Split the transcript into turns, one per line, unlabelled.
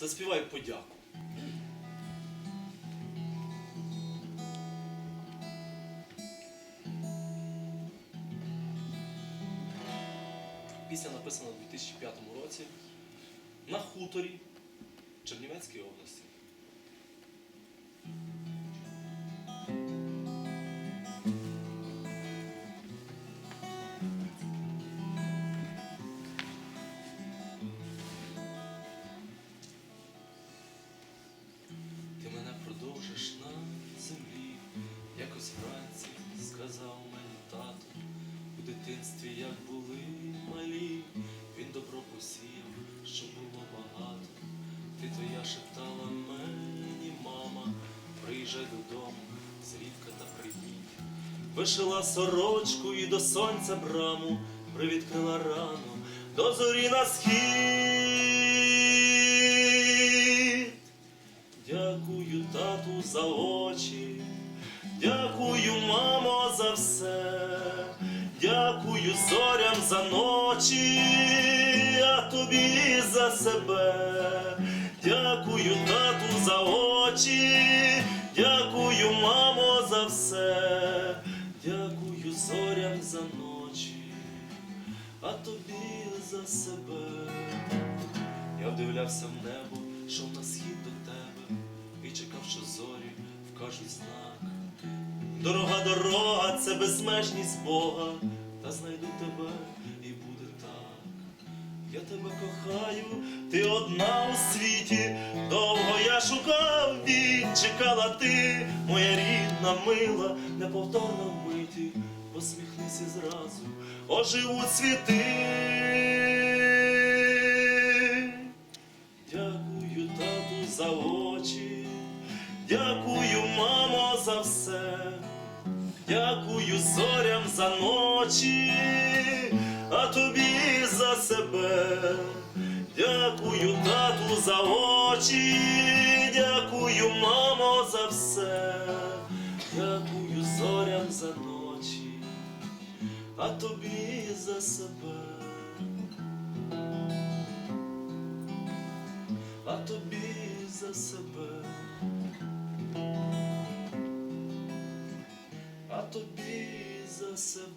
заспівай подяку. Пісня написана у 2005 році на хуторі Чернівецької області. Дитинстві, як були малі, він добро посіяв, що було багато. Ти твоя шептала мені, мама, приїжджай додому, зрідка та приїдь. Вишила сорочку і до сонця браму, привідкрила рану, до зорі на схід. Дякую, тату, за очі, дякую, мамо, за все, дякую зорям за ночі, а тобі за себе, дякую, тату, за очі, дякую, мамо, за все, дякую зорям за ночі, а тобі за себе. Я вдивлявся в небо, що на Дорога, дорога, це безмежність Бога, та знайду тебе і буде так. Я тебе кохаю, ти одна у світі, довго я шукав бій, чекала ти, моя рідна, мила, неповторна в миті, посміхнися зразу, оживуть світи. Дякую, тату, за очі, дякую, мамо, за все, дякую зорям за ночі, а тобі за себе, дякую, тату, за очі, дякую, мамо, за все, дякую зорям за ночі, а тобі за себе. а тобі за себе. тобі за себе.